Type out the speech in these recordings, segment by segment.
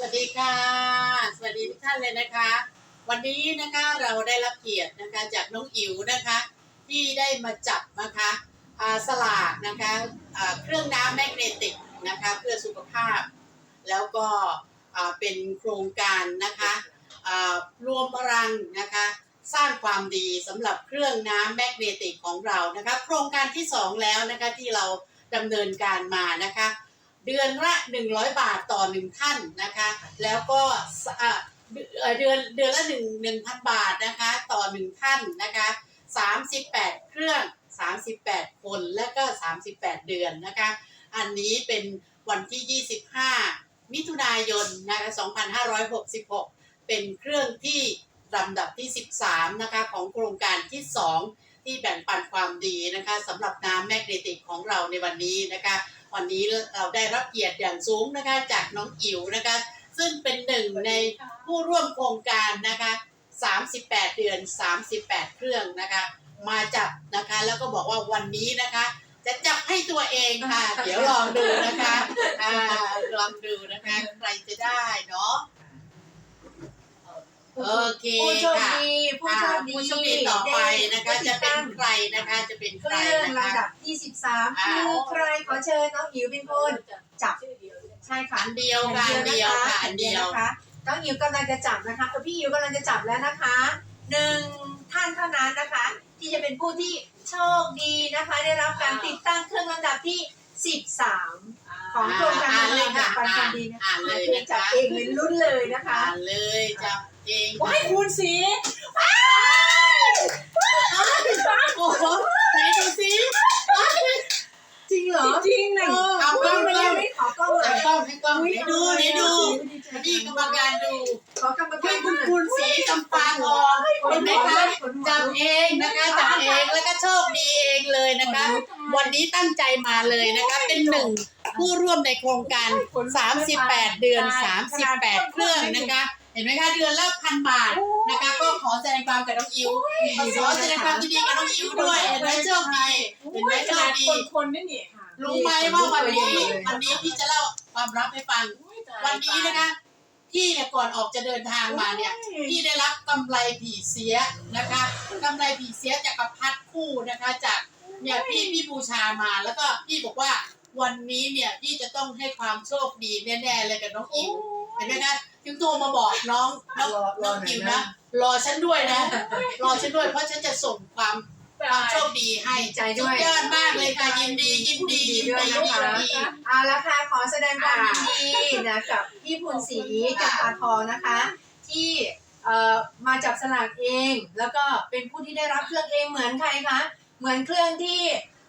สวัสดีค่ะ สวัสดีทุกท่านเลยนะคะ วันนี้นะคะเราได้รับเกียรตินะคะจากน้องอิ๋วนะคะ ที่ได้มาจับนะคะสลากนะคะเครื่องน้ำแมกเนติกนะคะเพื่อสุขภาพ แล้วก็เป็นโครงการนะคะรวมพลังนะคะสร้างความดีสำหรับเครื่องน้ำแมกเนติกของเรานะคะ โครงการที่สองแล้วนะคะที่เราดำเนินการมานะคะ เดือนละ100บาทต่อหนึ่งท่านนะคะ แล้วก็สอะเอ่อเดือนเดือนละหนึ่งหนึ่งพันบาทนะคะ ต่อหนึ่งท่านนะคะ38เครื่อง38คนและก็38เดือนนะคะ อันนี้เป็นวันที่25มิถุนายนนะคะ2566เป็นเครื่องที่ลำดับที่ 13 นะคะ ของโครงการที่ 2 ที่แบ่งปันความดีนะคะสำหรับน้ำแมกเนติกของเราในวันนี้นะคะ วันนี้เราได้รับเกียรติอย่างสูงนะคะจากน้องอิ๋วนะคะ ซึ่งเป็นหนึ่งในผู้ร่วมโครงการนะคะ 38 เดือน 38 เครื่องนะคะ มาจับนะคะแล้วก็บอกว่าวันนี้นะคะ จะจับให้ตัวเองค่ะ เดี๋ยวลองดูนะคะอ่าลองดูนะคะ ใครจะได้เนาะ โอเคผู้โชคค่ะดีผู้โชอ่าคดีผู้โชคดีต่อไปนะคะ จะเป็นใครนะคะ จะเป็นเคใครรื่องนะคะลำดับที่13อ่า คือใครขอเชิญน้องหิวเป็นคนจับใช่ค่ะอันเดียวค่ะอันเดียวค่ะอันเดียวนะคะน้องหิวกำลังจะจับนะคะเออพี่หิวกำลังจะจับแล้วนะคะหนึ่งท่านเท่านั้นนะคะ ที่จะเป็นผู้ที่โชคดีนะคะ ได้รับการติดตั้งเครื่องลำดับที่ 13 ของโครงการอ่านเลยค่ะปันความดีนะอ่านเลยคือนะจับคะเองเลยลุ้นเลยนะคะ อ่านเลยจับ เองว้ายคูณสีโอ้โหไหนดูสิจริงเหรอ จริงนะเอากล้องไม่กล้องไม่ขอกล้องเลใส่ยกล้องให้กล้องไหนดูไหนดูนี่กรรมการดูขอกรรมให้การคุณคุณสีกำปาทองเห็นไหมคะจับเองนะคะจับเองแล้วก็โชคดีเองเลยนะคะ วันนี้ตั้งใจมาเลยนะคะ เป็นหนึ่งผู้ร่วมในโครงการ 38 เดือน 38 เครื่องนะคะเห็นไหมคะเดือนละพันบาทนะคะก็ขอแสดงความกับน้องอิวขอแสดงความยินดีกับน้องอิวด้วยเห็นไหมโชคดีเห็นไหมโชคดีคนคนนี่นี่ค่ะรู้ไหมว่าวันนี้วันนี้พี่จะเล่าความลับให้ฟัง วันนี้นะคะพี่เนี่ยก่อนออกจะเดินทางมาเนี่ยพี่ได้รับกำไรผีเสียนะคะกำไรผีเสียจากประพัดคู่นะคะจากเนี่ยพี่พี่บูชามาแล้วก็พี่บอกว่าวันนี้เนี่ยพี่จะต้องให้ความโชคดีแน่ๆเลยกับน้องอิ๋วเห็นไหมคะ ถึงโทรมาบอกน้องน้องน้องอิ๋วนะ รอฉันด้วยนะ รอฉันด้วยเพราะฉันจะส่งความความโชคดีให้ใจสุด้ดวยยอดมากเลยค่ะยินดียินดียินดียินดีเอาละค่ะขอแสดงความยินดีนะกับพี่พุนศรีจากปาทองนะคะ ที่เอ่อมาจับสลากเอง แล้วก็เป็นผู้ที่ได้รับเครื่องเองเหมือนใครคะเหมือนเครื่องที่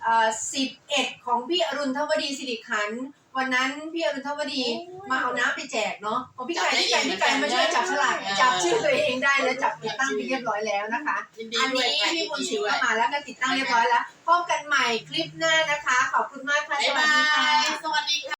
เอ่อ11 ของพี่อรุณทวดีสิริขันธ์ วันนั้นพี่อรุณทวดีมาเอาน้ำไปแจกเนาะของพี่ไก่พี่ไก่พี่ไก่มาช่วยจับสลากจับชื่อตัวเองได้แล้วจับติดตั้งไปเรียบร้อยแล้วนะคะยินดีอันด้วยนี้ค่ะพี่ยินบุญดีศรีด้วยก็มาแล้วก็ติดตั้งเรียบร้อยแล้วพบกันใหม่คลิปหน้านะคะ ขอบคุณมากค่ะบ๊าสยวัสบาดีค่ะยสวัสดีค่ะ